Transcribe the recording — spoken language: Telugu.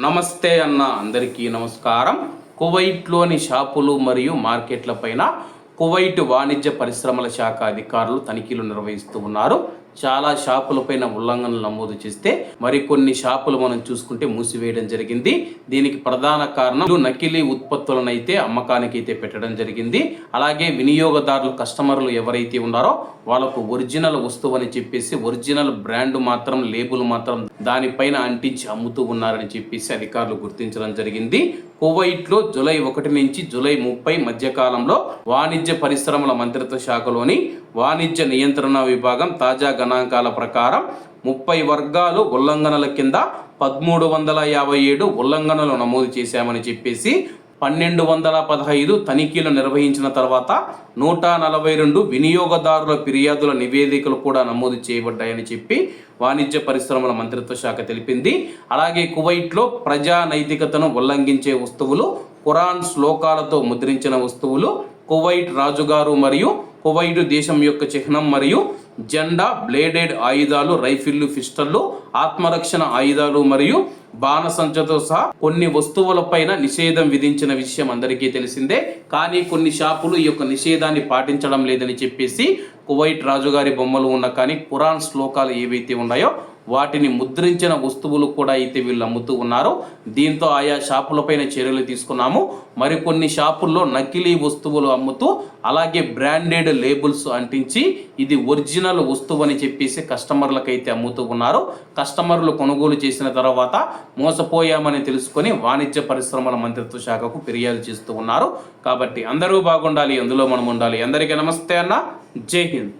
నమస్తే అన్న అందరికీ నమస్కారం. కువైట్లోని షాపులు మరియు మార్కెట్ల పైన కువైట్ వాణిజ్య పరిశ్రమల శాఖ అధికారులు తనిఖీలు నిర్వహిస్తూ ఉన్నారు. చాలా షాపులపైన ఉల్లంఘనలు నమోదు చేస్తే మరికొన్ని షాపులు మనం చూసుకుంటే మూసివేయడం జరిగింది. దీనికి ప్రధాన కారణం నకిలీ ఉత్పత్తులను అయితే అమ్మకానికి అయితే పెట్టడం జరిగింది. అలాగే వినియోగదారులు కస్టమర్లు ఎవరైతే ఉన్నారో వాళ్ళకు ఒరిజినల్ వస్తువు అని చెప్పేసి ఒరిజినల్ బ్రాండ్ మాత్రం లేబుల్ మాత్రం దానిపైన అంటించి అమ్ముతూ ఉన్నారని చెప్పేసి అధికారులు గుర్తించడం జరిగింది. కువైట్లో జూలై ఒకటి నుంచి జూలై ముప్పై మధ్యకాలంలో వాణిజ్య పరిశ్రమల మంత్రిత్వ శాఖలోని వాణిజ్య నియంత్రణ విభాగం తాజాగా గణాంకాల ప్రకారం ముప్పై వర్గాలు ఉల్లంఘనల కింద పదమూడు వందల యాభై ఏడు ఉల్లంఘనలు నమోదు చేశామని చెప్పేసి పన్నెండు వందల పదహైదు తనిఖీలు నిర్వహించిన తర్వాత నూట నలభై రెండు వినియోగదారుల ఫిర్యాదుల నివేదికలు కూడా నమోదు చేయబడ్డాయని చెప్పి వాణిజ్య పరిశ్రమల మంత్రిత్వ శాఖ తెలిపింది. అలాగే కువైట్లో ప్రజా నైతికతను ఉల్లంఘించే వస్తువులు ఖురాన్ శ్లోకాలతో ముద్రించిన వస్తువులు కువైట్ రాజుగారు మరియు కువైటు దేశం యొక్క చిహ్నం మరియు జెండా బ్లేడెడ్ ఆయుధాలు రైఫిల్లు పిస్టళ్ళు ఆత్మరక్షణ ఆయుధాలు మరియు బాణసంచతో సహా కొన్ని వస్తువులపైన నిషేధం విధించిన విషయం అందరికీ తెలిసిందే. కానీ కొన్ని షాపులు ఈ యొక్క నిషేధాన్ని పాటించడం లేదని చెప్పేసి కువైట్ రాజుగారి బొమ్మలు ఉన్న కానీ ఖురాన్ శ్లోకాలు ఏవైతే ఉన్నాయో వాటిని ముద్రించిన వస్తువులు కూడా అయితే వీళ్ళు అమ్ముతూ ఉన్నారు. దీంతో ఆయా షాపులపైన చర్యలు తీసుకున్నాము. మరికొన్ని షాపుల్లో నకిలీ వస్తువులు అమ్ముతూ అలాగే బ్రాండెడ్ లేబుల్స్ అంటించి ఇది ఒరిజినల్ వస్తువు అని చెప్పేసి కస్టమర్లకైతే అమ్ముతూ ఉన్నారు. కస్టమర్లు కొనుగోలు చేసిన తర్వాత మోసపోయామని తెలుసుకొని వాణిజ్య పరిశ్రమల మంత్రిత్వ శాఖకు ఫిర్యాదు చేస్తూ ఉన్నారు. కాబట్టి అందరూ బాగుండాలి అందులో మనం ఉండాలి. అందరికీ నమస్తే అన్న. జై హింద్.